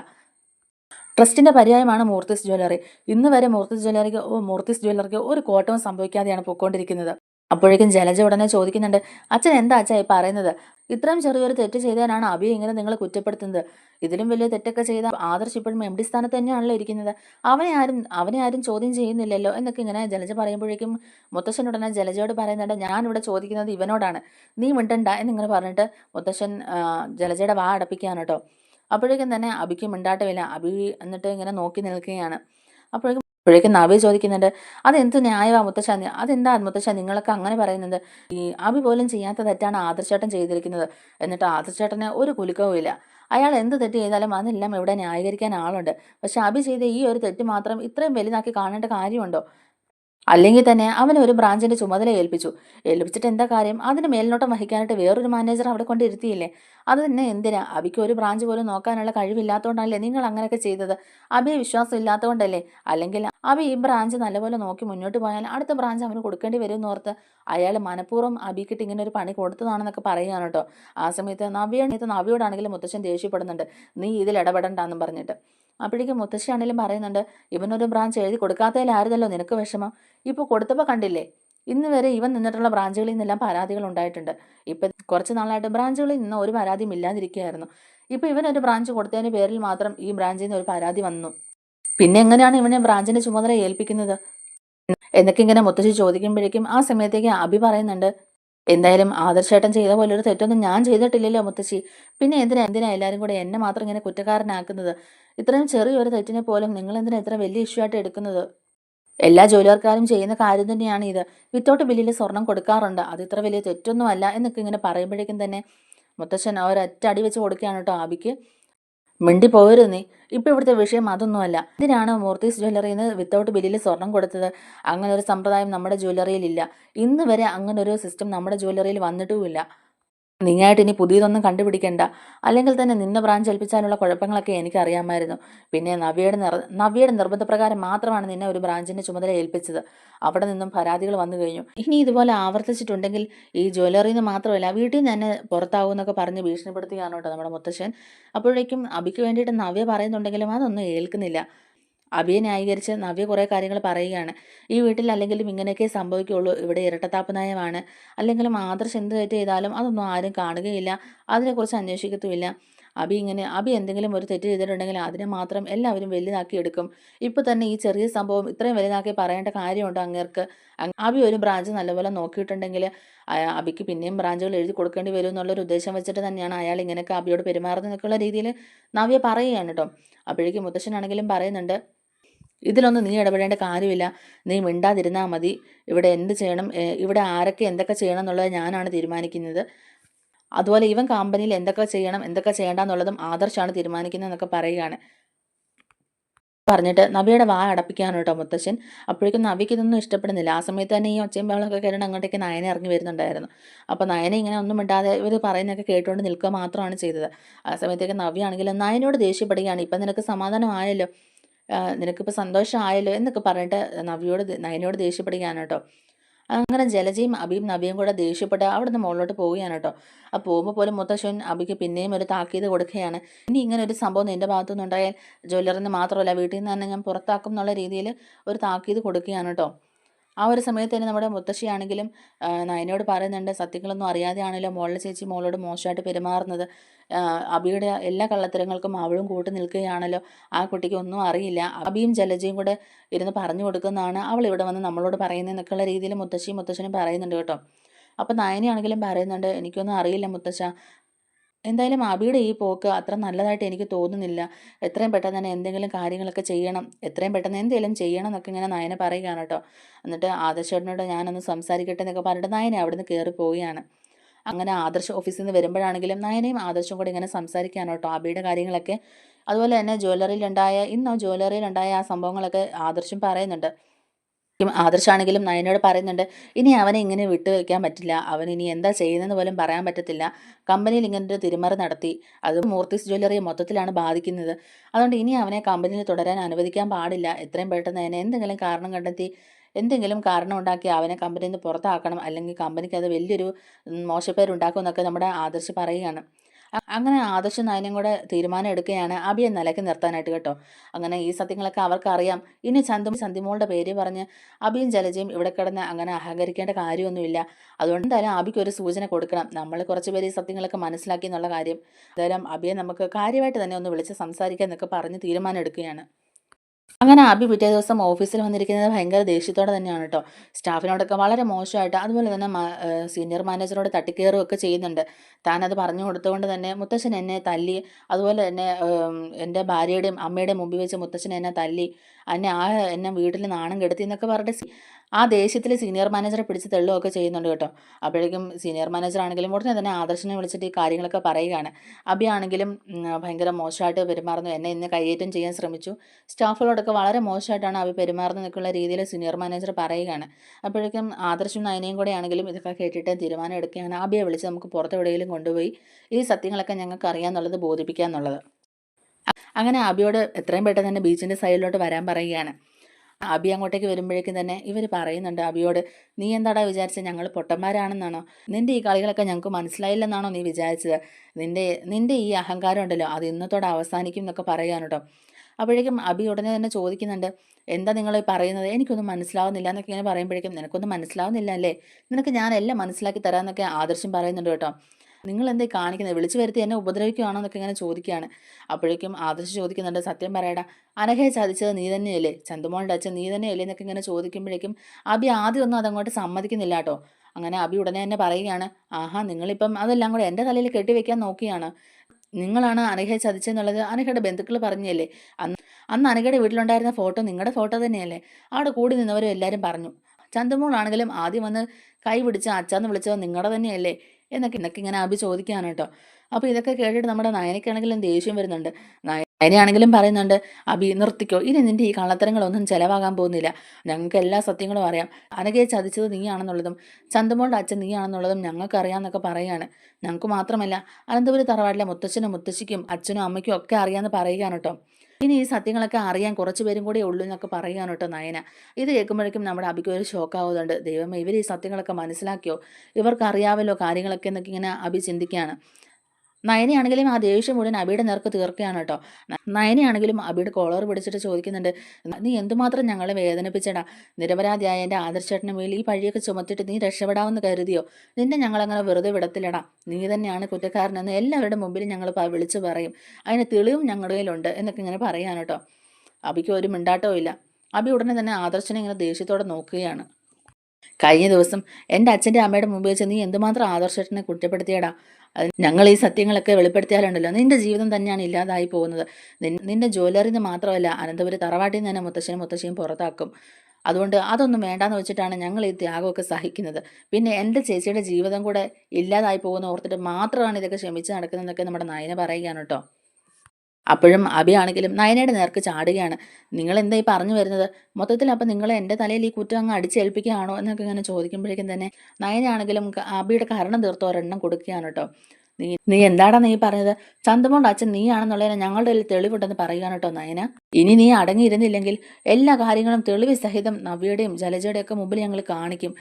ട്രസ്റ്റിന്റെ പര്യായമാണ് മൂർത്തിസ് ജ്വല്ലറി. ഇന്ന് വരെ മൂർത്തിസ് ജ്വല്ലറിക്ക് മൂർത്തിസ് ജ്വല്ലറിക്ക് ഒരു കോട്ടവും സംഭവിക്കാതെയാണ് പോയിക്കൊണ്ടിരിക്കുന്നത്. അപ്പോഴേക്കും ജലജ ഉടനെ ചോദിക്കുന്നുണ്ട് അച്ഛൻ എന്താ അച്ഛാ ഈ പറയുന്നത്? ഇത്രയും ചെറിയൊരു തെറ്റ് ചെയ്തതിനാണ് അബിയെ ഇങ്ങനെ നിങ്ങളെ കുറ്റപ്പെടുത്തുന്നത്. ഇതിലും വലിയ തെറ്റൊക്കെ ചെയ്ത ആദർശ് ഇപ്പോഴും എം ഡി സ്ഥാനത്ത് തന്നെയാണല്ലോ ഇരിക്കുന്നത്. അവനെ ആരും അവനെ ആരും ചോദ്യം ചെയ്യുന്നില്ലല്ലോ? എന്നൊക്കെ ഇങ്ങനെ ജലജ പറയുമ്പോഴേക്കും മുത്തശ്ശൻ ഉടനെ ജലജയോട് പറയുന്നുണ്ട് ഞാൻ ഇവിടെ ചോദിക്കുന്നത് ഇവനോടാണ്. നീ മിണ്ടണ്ട എന്നിങ്ങനെ പറഞ്ഞിട്ട് മുത്തശ്ശൻ ജലജയുടെ വാ അടപ്പിക്കുകയാണ് കേട്ടോ. അപ്പോഴേക്കും തന്നെ അബിക്ക് മിണ്ടാട്ടമില്ല. അബി എന്നിട്ട് ഇങ്ങനെ നോക്കി നിൽക്കുകയാണ്. അപ്പോഴേക്കും അപ്പോഴേക്കും നബി ചോദിക്കുന്നുണ്ട് അതെന്ത് ന്യായമാ മുത്തശ്ശ? അതെന്താ മുത്തശ്ശ നിങ്ങളൊക്കെ അങ്ങനെ പറയുന്നത്? ഈ അബി പോലും ചെയ്യാത്ത തെറ്റാണ് ആദർശേട്ടൻ ചെയ്തിരിക്കുന്നത്. എന്നിട്ട് ആദർശേട്ടന് ഒരു കുലുക്കവും ഇല്ല. അയാൾ എന്ത് തെറ്റ് ചെയ്താലും അതെല്ലാം ഇവിടെ ന്യായീകരിക്കാൻ ആളുണ്ട്. പക്ഷെ അബി ചെയ്ത ഈ ഒരു തെറ്റ് മാത്രം ഇത്രയും വലുതാക്കി കാണേണ്ട കാര്യമുണ്ടോ? അല്ലെങ്കിൽ തന്നെ അവന് ഒരു ബ്രാഞ്ചിന്റെ ചുമതല ഏൽപ്പിച്ചു. ഏൽപ്പിച്ചിട്ട് എന്താ കാര്യം? അതിന് മേൽനോട്ടം വഹിക്കാനായിട്ട് വേറൊരു മാനേജർ അവിടെ കൊണ്ട് ഇരുത്തിയില്ലേ അത് തന്നെ എന്തിനാ? അബിക്ക് ഒരു ബ്രാഞ്ച് പോലും നോക്കാനുള്ള കഴിവില്ലാത്തതുകൊണ്ടല്ലേ നിങ്ങൾ അങ്ങനെയൊക്കെ ചെയ്തത്? അബിയെ വിശ്വാസം ഇല്ലാത്തതുകൊണ്ടല്ലേ അല്ലെങ്കിൽ അബി ഈ ബ്രാഞ്ച് നല്ലപോലെ നോക്കി മുന്നോട്ട് പോയാൽ അടുത്ത ബ്രാഞ്ച് അവന് കൊടുക്കേണ്ടി വരും എന്നോർത്ത് അയാൾ മനഃപൂർവം അബിക്കിട്ട് ഇങ്ങനെ ഒരു പണി കൊടുത്തതാണെന്നൊക്കെ പറയുകയാണ് കേട്ടോ. ആ സമയത്ത് നവിയുടെ നവിയോടാണെങ്കിലും മുത്തശ്ശൻ ദേഷ്യപ്പെടുന്നുണ്ട്. നീ ഇതിൽ ഇടപെടണ്ടെന്നും പറഞ്ഞിട്ട്. അപ്പോഴേക്കും മുത്തശ്ശിയാണെങ്കിലും പറയുന്നുണ്ട് ഇവനൊരു ബ്രാഞ്ച് എഴുതി കൊടുക്കാത്തതിലായിരുന്നല്ലോ നിനക്ക് വിഷമം? ഇപ്പോൾ കൊടുത്തപ്പോൾ കണ്ടില്ലേ? ഇന്ന് വരെ ഇവൻ നിന്നിട്ടുള്ള ബ്രാഞ്ചുകളിൽ നിന്നെല്ലാം പരാതികൾ ഉണ്ടായിട്ടുണ്ട്. ഇപ്പം കുറച്ച് നാളായിട്ട് ബ്രാഞ്ചുകളിൽ നിന്ന് ഒരു പരാതിയും ഇല്ലാതിരിക്കുകയായിരുന്നു. ഇപ്പോൾ ഇവനൊരു ബ്രാഞ്ച് കൊടുത്തതിന് പേരിൽ മാത്രം ഈ ബ്രാഞ്ചിൽ നിന്ന് ഒരു പരാതി വന്നു. പിന്നെ എങ്ങനെയാണ് ഇവനെ ബ്രാഞ്ചിന്റെ ചുമതല ഏൽപ്പിക്കുന്നത്? എന്നൊക്കെ ഇങ്ങനെ മുത്തശ്ശി ചോദിക്കുമ്പോഴേക്കും ആ സമയത്തേക്ക് അഭി പറയുന്നുണ്ട് എന്തായാലും ആദർശേട്ടൻ ചെയ്ത പോലെ ഒരു തെറ്റൊന്നും ഞാൻ ചെയ്തിട്ടില്ലല്ലോ മുത്തശ്ശി. പിന്നെ എന്തിനാ എന്തിനാ എല്ലാവരും കൂടെ എന്നെ മാത്രം ഇങ്ങനെ കുറ്റക്കാരനാക്കുന്നത്? ഇത്രയും ചെറിയൊരു തെറ്റിനെ പോലും നിങ്ങൾ എന്തിനാ ഇത്ര വലിയ ഇഷ്യൂ ആയിട്ട് എടുക്കുന്നത്? എല്ലാ ജോലിക്കാരും ചെയ്യുന്ന കാര്യം തന്നെയാണ് ഇത്. വിത്തൗട്ട് ബില്ലിൽ സ്വർണം കൊടുക്കാറുണ്ട്. അത് ഇത്ര വലിയ തെറ്റൊന്നും അല്ല എന്നൊക്കെ ഇങ്ങനെ പറയുമ്പോഴേക്കും തന്നെ മുത്തശ്ശൻ ഒരൊറ്റ അടി വെച്ച് കൊടുക്കുകയാണ് കേട്ടോ ആബിക്ക് മിണ്ടി പോകരുത് നീ ഇപ്പം ഇവിടുത്തെ വിഷയം അതൊന്നുമല്ല. ഇതിനാണ് മൂർത്തീസ് ജ്വല്ലറിയിൽ നിന്ന് വിത്തൗട്ട് ബില്ലിൽ സ്വർണം കൊടുത്തത്? അങ്ങനെ ഒരു സമ്പ്രദായം നമ്മുടെ ജ്വല്ലറിയിൽ ഇല്ല. ഇന്ന് വരെ അങ്ങനെ ഒരു സിസ്റ്റം നമ്മുടെ ജ്വല്ലറിയിൽ വന്നിട്ടുമില്ല. നീയായിട്ട് ഇനി പുതിയതൊന്നും കണ്ടുപിടിക്കണ്ട. അല്ലെങ്കിൽ തന്നെ നിന്നെ ബ്രാഞ്ച് ഏൽപ്പിച്ചാലുള്ള കുഴപ്പങ്ങളൊക്കെ എനിക്ക് അറിയാമായിരുന്നു പിന്നെ നവ്യയുടെ നിർ നവ്യയുടെ നിർബന്ധപ്രകാരം മാത്രമാണ് നിന്നെ ഒരു ബ്രാഞ്ചിന്റെ ചുമതല ഏൽപ്പിച്ചത്. അവിടെ നിന്നും പരാതികൾ വന്നു കഴിഞ്ഞു. ഇനി ഇതുപോലെ ആവർത്തിച്ചിട്ടുണ്ടെങ്കിൽ ഈ ജ്വല്ലറിയിൽ നിന്ന് മാത്രമല്ല വീട്ടിൽ നിന്ന് തന്നെ പുറത്താവും എന്നൊക്കെ പറഞ്ഞ് ഭീഷണിപ്പെടുത്തുകയാണ് കേട്ടോ നമ്മുടെ മുത്തശ്ശൻ. അപ്പോഴേക്കും അബിക്ക് വേണ്ടിയിട്ട് നവ്യ പറയുന്നുണ്ടെങ്കിലും അതൊന്നും ഏൽക്കുന്നില്ല. അബിയെ ന്യായീകരിച്ച് നവ്യ കുറേ കാര്യങ്ങൾ പറയുകയാണ്. ഈ വീട്ടിൽ അല്ലെങ്കിലും ഇങ്ങനെയൊക്കെ സംഭവിക്കുകയുള്ളൂ. ഇവിടെ ഇരട്ടത്താപ്പ് നയമാണ്. അല്ലെങ്കിലും ആദർശ് എന്ത് തെറ്റ് ചെയ്താലും അതൊന്നും ആരും കാണുകയില്ല. അതിനെക്കുറിച്ച് അന്വേഷിക്കത്തുമില്ല. അബി ഇങ്ങനെ അബി എന്തെങ്കിലും ഒരു തെറ്റ് ചെയ്തിട്ടുണ്ടെങ്കിൽ അതിനെ മാത്രം എല്ലാവരും വലുതാക്കി എടുക്കും. ഇപ്പോൾ തന്നെ ഈ ചെറിയ സംഭവം ഇത്രയും വലുതാക്കി പറയേണ്ട കാര്യമുണ്ടോ അങ്ങേർക്ക്? അബി ഒരു ബ്രാഞ്ച് നല്ലപോലെ നോക്കിയിട്ടുണ്ടെങ്കിൽ അബിക്ക് പിന്നെയും ബ്രാഞ്ചുകൾ എഴുതി കൊടുക്കേണ്ടി വരും എന്നുള്ളൊരു ഉദ്ദേശം വെച്ചിട്ട് തന്നെയാണ് അയാൾ ഇങ്ങനെയൊക്കെ അബിയോട് പെരുമാറുന്നതൊക്കെയുള്ള രീതിയിൽ നവ്യ പറയുകയാണ് കേട്ടോ. അപ്പോഴേക്കും മുത്തശ്ശനാണെങ്കിലും പറയുന്നുണ്ട് ഇതിലൊന്നും നീ ഇടപെടേണ്ട കാര്യമില്ല. നീ മിണ്ടാതിരുന്നാൽ മതി. ഇവിടെ എന്ത് ചെയ്യണം? ഇവിടെ ആരൊക്കെ എന്തൊക്കെ ചെയ്യണം എന്നുള്ളത് ഞാനാണ് തീരുമാനിക്കുന്നത്. അതുപോലെ ഇവൻ കമ്പനിയിൽ എന്തൊക്കെ ചെയ്യണം എന്തൊക്കെ ചെയ്യേണ്ട എന്നുള്ളതും ആദർശാണ് തീരുമാനിക്കുന്നത് എന്നൊക്കെ പറയുകയാണ്. പറഞ്ഞിട്ട് നബിയുടെ വാ അടപ്പിക്കാണ് കേട്ടോ മുത്തശ്ശൻ. അപ്പോഴേക്കും നവിക്ക് ഇതൊന്നും ഇഷ്ടപ്പെടുന്നില്ല. ആ സമയത്ത് തന്നെ ഈ ഒച്ചയും ബഹളമൊക്കെ കേട്ടിട്ട് അങ്ങോട്ടേക്ക് നയന ഇറങ്ങി വരുന്നുണ്ടായിരുന്നു. അപ്പോൾ നയന ഇങ്ങനെ ഒന്നും മിണ്ടാതെ ഇവർ പറയുന്നൊക്കെ കേട്ടുകൊണ്ട് നിൽക്കുക മാത്രമാണ് ചെയ്തത്. ആ സമയത്തേക്ക് നവ്യാണെങ്കിൽ നയനോട് ദേഷ്യപ്പെടുകയാണ്. ഇപ്പം നിനക്ക് സമാധാനമായല്ലോ. നിനക്കിപ്പോൾ സന്തോഷമായല്ലോ എന്നൊക്കെ പറഞ്ഞിട്ട് നവിയോട് നയനോട് ദേഷ്യപ്പെടുകയാണ് കേട്ടോ. അങ്ങനെ ജലജയും അബിയും നബിയും കൂടെ ദേഷ്യപ്പെട്ട് അവിടെ നിന്ന് മുകളിലോട്ട് പോവുകയാണ് കേട്ടോ. ആ പോകുമ്പോൾ പോലും മുത്തശ്ശൻ അബിക്ക് പിന്നെയും ഒരു താക്കീത് കൊടുക്കുകയാണ്. ഇനി ഇങ്ങനെ ഒരു സംഭവം എന്റെ ഭാഗത്തുനിന്നുണ്ടായാൽ ജ്വല്ലറിന്ന് മാത്രമല്ല വീട്ടിൽ നിന്ന് തന്നെ ഞാൻ പുറത്താക്കും എന്നുള്ള രീതിയിൽ ഒരു താക്കീത് കൊടുക്കുകയാണ് കേട്ടോ. ആ ഒരു സമയത്ത് തന്നെ നമ്മുടെ മുത്തശ്ശിയാണെങ്കിലും നയനോട് പറയുന്നുണ്ട് സത്യങ്ങളൊന്നും അറിയാതെയാണല്ലോ മോളിലെ ചേച്ചി മോളോട് മോശമായിട്ട് പെരുമാറുന്നത്. അബിയുടെ എല്ലാ കള്ളത്തരങ്ങൾക്കും അവളും കൂട്ടു നിൽക്കുകയാണല്ലോ. ആ കുട്ടിക്ക് ഒന്നും അറിയില്ല. അബിയും ജലജയും കൂടെ ഇരുന്ന് പറഞ്ഞു കൊടുക്കുന്നതാണ് അവൾ ഇവിടെ വന്ന് നമ്മളോട് പറയുന്നതെന്നൊക്കെയുള്ള രീതിയിൽ മുത്തശ്ശിയും മുത്തശ്ശനും പറയുന്നുണ്ട് കേട്ടോ. അപ്പം നയനയാണെങ്കിലും പറയുന്നുണ്ട് എനിക്കൊന്നും അറിയില്ല മുത്തശ്ശ. എന്തായാലും അബിയുടെ ഈ പോക്ക് അത്ര നല്ലതായിട്ട് എനിക്ക് തോന്നുന്നില്ല. എത്രയും പെട്ടെന്ന് തന്നെ എന്തെങ്കിലും കാര്യങ്ങളൊക്കെ ചെയ്യണം. എത്രയും പെട്ടെന്ന് എന്തെങ്കിലും ചെയ്യണം എന്നൊക്കെ ഇങ്ങനെ നയന പറയുകയാണ് കേട്ടോ. എന്നിട്ട് ആദർശേട്ടനോട് ഞാനൊന്ന് സംസാരിക്കട്ടെ എന്നൊക്കെ പറഞ്ഞിട്ട് നയനെ അവിടുന്ന് കയറി പോവുകയാണ്. അങ്ങനെ ആദർശ ഓഫീസിൽ നിന്ന് വരുമ്പോഴാണെങ്കിലും നയനയും ആദർശും കൂടെ ഇങ്ങനെ സംസാരിക്കാനോ കേട്ടോ അബിയുടെ കാര്യങ്ങളൊക്കെ. അതുപോലെ തന്നെ ജ്വല്ലറിയിലുണ്ടായ ഇന്നോ ജ്വല്ലറിയിലുണ്ടായ ആ സംഭവങ്ങളൊക്കെ ആദർശും പറയുന്നുണ്ട്. ആദർശാണെങ്കിലും നയനോട് പറയുന്നുണ്ട് ഇനി അവനെ ഇങ്ങനെ വിട്ടു വയ്ക്കാൻ പറ്റില്ല. അവൻ ഇനി എന്താ ചെയ്യുന്നതെന്ന് പോലും പറയാൻ പറ്റത്തില്ല. കമ്പനിയിൽ ഇങ്ങനെ ഒരു തിരിമറി നടത്തി. അത് മൂർത്തിസ് ജ്വല്ലറിയെ മൊത്തത്തിലാണ് ബാധിക്കുന്നത്. അതുകൊണ്ട് ഇനി അവനെ കമ്പനിയിൽ തുടരാൻ അനുവദിക്കാൻ പാടില്ല. എത്രയും പെട്ടെന്ന് അതിനെ എന്തെങ്കിലും കാരണം കണ്ടെത്തി എന്തെങ്കിലും കാരണം ഉണ്ടാക്കി അവനെ കമ്പനിയിൽ നിന്ന് പുറത്താക്കണം. അല്ലെങ്കിൽ കമ്പനിക്ക് അത് വലിയൊരു മോശപ്പേരുണ്ടാക്കുമെന്നൊക്കെ നമ്മുടെ ആദർശ് പറയുകയാണ്. അങ്ങനെ ആദർശ നയനും കൂടെ തീരുമാനം എടുക്കുകയാണ് അബിയെ നിലയ്ക്ക് നിർത്താനായിട്ട് കേട്ടോ. അങ്ങനെ ഈ സത്യങ്ങളൊക്കെ അവർക്കറിയാം. ഇനി ചന്തു സന്ധിമോളുടെ പേര് പറഞ്ഞ് അബിയും ജലജയും ഇവിടെ കിടന്ന് അങ്ങനെ അഹങ്കരിക്കേണ്ട കാര്യമൊന്നുമില്ല. അതുകൊണ്ട് എന്തായാലും അബിക്ക് ഒരു സൂചന കൊടുക്കണം. നമ്മൾ കുറച്ച് പേര് ഈ സത്യങ്ങളൊക്കെ മനസ്സിലാക്കി എന്നുള്ള കാര്യം. എന്തായാലും അബിയെ നമുക്ക് കാര്യമായിട്ട് തന്നെ ഒന്ന് വിളിച്ച് സംസാരിക്കാം എന്നൊക്കെ പറഞ്ഞ് തീരുമാനം എടുക്കുകയാണ്. അങ്ങനെ ആബി പിറ്റേ ദിവസം ഓഫീസിൽ വന്നിരിക്കുന്നത് ഭയങ്കര ദേഷ്യത്തോടെ തന്നെയാണ് കേട്ടോ. സ്റ്റാഫിനോടൊക്കെ വളരെ മോശമായിട്ട് അതുപോലെ തന്നെ സീനിയർ മാനേജറോട് തട്ടിക്കയറുകയൊക്കെ ചെയ്യുന്നുണ്ട്. താനത് പറഞ്ഞു കൊടുത്തുകൊണ്ട് തന്നെ മുത്തശ്ശൻ എന്നെ തല്ലി അതുപോലെ തന്നെ എന്റെ ഭാര്യയുടെയും അമ്മയുടെയും മുമ്പിൽ വെച്ച് മുത്തശ്ശൻ എന്നെ തല്ലി എന്നെ ആ എന്നെ വീട്ടിൽ നാണം കെടുത്തി എന്നൊക്കെ പറഞ്ഞിട്ട് ആ ദേഷ്യത്തിൽ സീനിയർ മാനേജറെ പിടിച്ച് തെള്ളുകയൊക്കെ ചെയ്യുന്നുണ്ട് കേട്ടോ. അപ്പോഴേക്കും സീനിയർ മാനേജർ ആണെങ്കിലും ഉടനെ തന്നെ ആദർശനെ വിളിച്ചിട്ട് ഈ കാര്യങ്ങളൊക്കെ പറയുകയാണ്. അബി ആണെങ്കിലും ഭയങ്കര മോശമായിട്ട് പെരുമാറുന്നു. എന്നെ ഇന്ന് കയ്യേറ്റം ചെയ്യാൻ ശ്രമിച്ചു. സ്റ്റാഫുകളോടൊക്കെ വളരെ മോശമായിട്ടാണ് അബി പെരുമാറുന്ന നിൽക്കുന്ന രീതിയിൽ സീനിയർ മാനേജർ പറയുകയാണ്. അപ്പോഴേക്കും ആദർശും നയനയും കൂടെ ആണെങ്കിലും ഇതൊക്കെ കേട്ടിട്ട് തീരുമാനം എടുക്കുകയാണ്. അബിയെ വിളിച്ച് നമുക്ക് പുറത്തെവിടെയെങ്കിലും കൊണ്ടുപോയി ഈ സത്യങ്ങളൊക്കെ ഞങ്ങൾക്ക് അറിയാമെന്നുള്ളത് ബോധിപ്പിക്കുക എന്നുള്ളത് അങ്ങനെ അബിയോട് എത്രയും പെട്ടെന്ന് തന്നെ ബീച്ചിന്റെ സൈഡിലോട്ട് വരാൻ പറയുകയാണ്. അബി അങ്ങോട്ടേക്ക് വരുമ്പോഴേക്കും തന്നെ ഇവർ പറയുന്നുണ്ട് അബിയോട് നീ എന്താടാ വിചാരിച്ചത് ഞങ്ങൾ പൊട്ടന്മാരാണെന്നാണോ? നിന്റെ ഈ കളികളൊക്കെ ഞങ്ങൾക്ക് മനസ്സിലായില്ലെന്നാണോ നീ വിചാരിച്ചത്? നിന്റെ നിന്റെ ഈ അഹങ്കാരം ഉണ്ടല്ലോ അത് ഇന്നത്തോടെ അവസാനിക്കും എന്നൊക്കെ പറയാൻ കേട്ടോ. അപ്പോഴേക്കും അബി ഉടനെ തന്നെ ചോദിക്കുന്നുണ്ട് എന്താ നിങ്ങൾ പറയുന്നത്? എനിക്കൊന്നും മനസ്സിലാവുന്നില്ല എന്നൊക്കെ ഇങ്ങനെ പറയുമ്പോഴേക്കും നിനക്കൊന്നും മനസ്സിലാവുന്നില്ല അല്ലേ? നിനക്ക് ഞാൻ എല്ലാം മനസ്സിലാക്കി തരാമെന്നൊക്കെ ആദർശം പറയുന്നുണ്ട് കേട്ടോ. നിങ്ങൾ എന്തേ കാണിക്കുന്നത് വിളിച്ചു വരുത്തി എന്നെ ഉപദ്രവിക്കുകയാണോ എന്നൊക്കെ ഇങ്ങനെ ചോദിക്കുകയാണ്. അപ്പോഴേക്കും ആദർശ് ചോദിക്കുന്നുണ്ട് സത്യം പറയടാ അനഘയെ ചതിച്ചത് നീ തന്നെയല്ലേ? ചന്തുമോളുടെ അച്ഛൻ നീ തന്നെയല്ലേ? എന്നൊക്കെ ഇങ്ങനെ ചോദിക്കുമ്പോഴേക്കും അബി ആദ്യം ഒന്നും അതങ്ങോട്ട് സമ്മതിക്കുന്നില്ല കേട്ടോ. അങ്ങനെ അബി ഉടനെ തന്നെ പറയുകയാണ് ആഹാ നിങ്ങളിപ്പം അതെല്ലാം കൂടെ എന്റെ തലയിൽ കെട്ടിവെക്കാൻ നോക്കിയാണ്. നിങ്ങളാണ് അനഘയെ ചതിച്ചെന്നുള്ളത് അനഘയുടെ ബന്ധുക്കൾ പറഞ്ഞല്ലേ? അന്ന് അന്ന് അനഘയുടെ വീട്ടിലുണ്ടായിരുന്ന ഫോട്ടോ നിങ്ങളുടെ ഫോട്ടോ തന്നെയല്ലേ? അവിടെ കൂടി നിന്നവരും എല്ലാവരും പറഞ്ഞു ചന്തുമോളാണെങ്കിലും ആദ്യം വന്ന് കൈ പിടിച്ച് അച്ചാന്ന് വിളിച്ചത് നിങ്ങളുടെ തന്നെയല്ലേ? എന്നൊക്കെ എന്നൊക്കെ ഇങ്ങനെ അഭി ചോദിക്കുകയാണ് കേട്ടോ. അപ്പോൾ ഇതൊക്കെ കേട്ടിട്ട് നമ്മുടെ നയനയ്ക്കാണെങ്കിലും ദേഷ്യം വരുന്നുണ്ട്. നയനയാണെങ്കിലും പറയുന്നുണ്ട് അഭി നിർത്തിക്കോ. ഇനി നിന്റെ ഈ കള്ളത്തരങ്ങളൊന്നും ചിലവാകാൻ പോകുന്നില്ല. ഞങ്ങൾക്ക് എല്ലാ സത്യങ്ങളും അറിയാം. അനകെ ചതിച്ചത് നീയാണെന്നുള്ളതും ചന്തമോളുടെ അച്ഛൻ നീയാണെന്നുള്ളതും ഞങ്ങൾക്ക് അറിയാമെന്നൊക്കെ പറയാണ്. ഞങ്ങൾക്ക് മാത്രമല്ല അനന്തപുരി തറവാട്ടിലെ മുത്തച്ഛനും മുത്തശ്ശിക്കും അച്ഛനും അമ്മയ്ക്കും ഒക്കെ അറിയാമെന്ന് പറയുകയാണ് കേട്ടോ. ഇനി ഈ സത്യങ്ങളൊക്കെ അറിയാൻ കുറച്ച് പേരും കൂടെ ഉള്ളൂ എന്നൊക്കെ പറയുകയാണ് കേട്ടോ നയന. ഇത് കേൾക്കുമ്പോഴേക്കും നമ്മുടെ അബിക്ക് ഒരു ഷോക്കാവുന്നുണ്ട് ദൈവമേ ഇവർ ഈ സത്യങ്ങളൊക്കെ മനസ്സിലാക്കിയോ? ഇവർക്ക് അറിയാമല്ലോ കാര്യങ്ങളൊക്കെ എന്നൊക്കെ ഇങ്ങനെ അബി ചിന്തിക്കുകയാണ്. നയനയാണെങ്കിലും ആ ദേഷ്യം മുഴുവൻ അബിയുടെ നേർക്ക് തീർക്കുകയാണ് കേട്ടോ. നയനയാണെങ്കിലും അബിയുടെ കോളർ പിടിച്ചിട്ട് ചോദിക്കുന്നുണ്ട് നീ എന്തുമാത്രം ഞങ്ങളെ വേദനിപ്പിച്ചടാ? നിരപരാധിയായ എന്റെ ആദർശേട്ടന് മേൽ ഈ പഴിയൊക്കെ ചുമത്തിട്ട് നീ രക്ഷപ്പെടാമെന്ന് കരുതിയോ? നിന്നെ ഞങ്ങളങ്ങനെ വെറുതെ വിടത്തില്ലടാ. നീ തന്നെയാണ് കുറ്റക്കാരനെന്ന് എല്ലാവരുടെ മുമ്പിൽ ഞങ്ങൾ വിളിച്ചു പറയും. അതിന് തെളിവും ഞങ്ങളുടെ കയ്യിലുണ്ട് എന്നൊക്കെ ഇങ്ങനെ പറയാൻ അബിക്ക് ഒരു മിണ്ടാട്ടവും ഇല്ല. അബി ഉടനെ തന്നെ ആദർശനെ ഇങ്ങനെ ദേഷ്യത്തോടെ നോക്കുകയാണ്. കഴിഞ്ഞ ദിവസം എന്റെ അച്ഛന്റെ അമ്മയുടെ മുമ്പ് വെച്ച് നീ എന്തുമാത്രം ആദർശേട്ടനെ കുറ്റപ്പെടുത്തിയടാ? ഞങ്ങൾ ഈ സത്യങ്ങളൊക്കെ വെളിപ്പെടുത്തിയാലുണ്ടല്ലോ. നിന്റെ ജീവിതം തന്നെയാണ് ഇല്ലാതായി പോകുന്നത്. നിന്റെ ജ്വല്ലറിയിൽ മാത്രമല്ല അനന്തപുരം തറവാട്ടിൽ നിന്ന് തന്നെ മുത്തശ്ശനും മുത്തശ്ശിയും പുറത്താക്കും. അതുകൊണ്ട് അതൊന്നും വേണ്ടാന്ന് വെച്ചിട്ടാണ് ഞങ്ങൾ ഈ ത്യാഗമൊക്കെ സഹിക്കുന്നത്. പിന്നെ എന്റെ ചേച്ചിയുടെ ജീവിതം കൂടെ ഇല്ലാതായി പോകുന്ന ഓർത്തിട്ട് മാത്രമാണ് ഇതൊക്കെ ക്ഷമിച്ച് നടക്കുന്നതെന്നൊക്കെ നമ്മുടെ നയന പറയുകയാണ് കേട്ടോ. അപ്പോഴും അബിയാണെങ്കിലും നയനയുടെ നേർക്ക് ചാടുകയാണ്. നിങ്ങൾ എന്താ ഈ പറഞ്ഞു വരുന്നത്? മൊത്തത്തിൽ അപ്പം നിങ്ങൾ എന്റെ തലയിൽ ഈ കുറ്റം അങ്ങ് അടിച്ചേൽപ്പിക്കുകയാണോ എന്നൊക്കെ ഇങ്ങനെ ചോദിക്കുമ്പോഴേക്കും തന്നെ നയനയാണെങ്കിലും അബിയുടെ കരണം തീർത്ത് ഒരെണ്ണം കൊടുക്കുകയാണ് കേട്ടോ. നീ നീ എന്താടാ നീ പറഞ്ഞത്? ചന്തമോണ്ട് അച്ഛൻ നീയാണെന്നുള്ളതിന് ഞങ്ങളുടെ കയ്യിൽ തെളിവുണ്ടെന്ന് പറയുകയാണ് കേട്ടോ നയന. ഇനി നീ അടങ്ങിയിരുന്നില്ലെങ്കിൽ എല്ലാ കാര്യങ്ങളും തെളിവ് സഹിതം നവ്യയുടെയും ജലജയുടെയും ഒക്കെ മുമ്പിൽ ഞങ്ങൾ കാണിക്കും.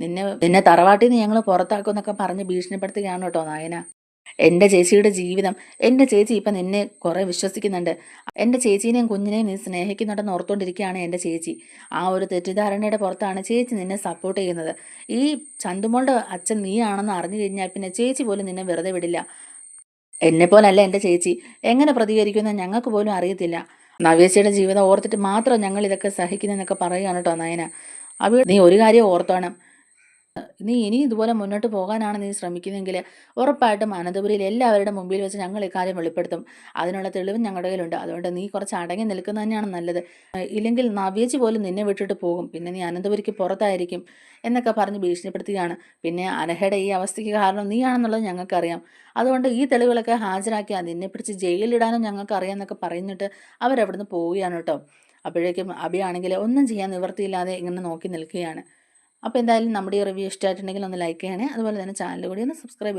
നിന്നെ നിന്നെ തറവാട്ടിൽ നിന്ന് ഞങ്ങൾ പുറത്താക്കുമെന്നൊക്കെ പറഞ്ഞ് ഭീഷണിപ്പെടുത്തുകയാണ് കേട്ടോ നായന. എന്റെ ചേച്ചിയുടെ ജീവിതം. എന്റെ ചേച്ചി ഇപ്പം നിന്നെ കുറേ വിശ്വസിക്കുന്നുണ്ട്. എന്റെ ചേച്ചീനെയും കുഞ്ഞിനെയും നീ സ്നേഹിക്കുന്നുണ്ടെന്ന് ഓർത്തുകൊണ്ടിരിക്കുകയാണ് എന്റെ ചേച്ചി. ആ ഒരു തെറ്റിദ്ധാരണയുടെ പുറത്താണ് ചേച്ചി നിന്നെ സപ്പോർട്ട് ചെയ്യുന്നത്. ഈ ചന്തുമോളുടെ അച്ഛൻ നീയാണെന്ന് അറിഞ്ഞു കഴിഞ്ഞാൽ പിന്നെ ചേച്ചി പോലും നിന്നെ വെറുതെ വിടില്ല. എന്നെ പോലല്ല എന്റെ ചേച്ചി. എങ്ങനെ പ്രതികരിക്കുമെന്ന് ഞങ്ങൾക്ക് പോലും അറിയത്തില്ല. നവ്യച്ചയുടെ ജീവിതം ഓർത്തിട്ട് മാത്രം ഞങ്ങൾ ഇതൊക്കെ സഹിക്കുന്നതെന്നൊക്കെ പറയുകയാണ് കേട്ടോ നയന. അവ നീ ഒരു കാര്യം ഓർത്തോണം. നീ ഇനി ഇതുപോലെ മുന്നോട്ട് പോകാനാണ് നീ ശ്രമിക്കുന്നതെങ്കിൽ ഉറപ്പായിട്ടും അനന്തപുരിയിൽ എല്ലാവരുടെ മുമ്പിൽ വെച്ച് ഞങ്ങൾ ഇക്കാര്യം വെളിപ്പെടുത്തും. അതിനുള്ള തെളിവും ഞങ്ങളുടെ കയ്യിലുണ്ട്. അതുകൊണ്ട് നീ കുറച്ച് അടങ്ങി നിൽക്കുന്നത് തന്നെയാണ് നല്ലത്. ഇല്ലെങ്കിൽ നവ്യേച്ചി പോലും നിന്നെ വിട്ടിട്ട് പോകും. പിന്നെ നീ അനന്തപുരിക്ക് പുറത്തായിരിക്കും എന്നൊക്കെ പറഞ്ഞ് ഭീഷണിപ്പെടുത്തുകയാണ്. പിന്നെ അനഹയുടെ ഈ അവസ്ഥയ്ക്ക് കാരണം നീയാണെന്നുള്ളത് ഞങ്ങൾക്കറിയാം. അതുകൊണ്ട് ഈ തെളിവുകളൊക്കെ ഹാജരാക്കിയാൽ നിന്നെ പിടിച്ച് ജയിലിലിടാനും ഞങ്ങൾക്കറിയാം എന്നൊക്കെ പറഞ്ഞിട്ട് അവരവിടുന്ന് പോവുകയാണ് കേട്ടോ. അപ്പോഴേക്കും അബിയാണെങ്കിൽ ഒന്നും ചെയ്യാൻ നിവൃത്തിയില്ലാതെ ഇങ്ങനെ നോക്കി നിൽക്കുകയാണ്. അപ്പോൾ എന്തായാലും നമ്മുടെ ഈ റിവ്യൂ ഇഷ്ടമായിട്ടുണ്ടെങ്കിൽ ഒന്ന് ലൈക്ക് ചെയ്യണേ. അതുപോലെ തന്നെ ചാനൽ കൂടി ഒന്ന് സബ്സ്ക്രൈബ് ചെയ്ത്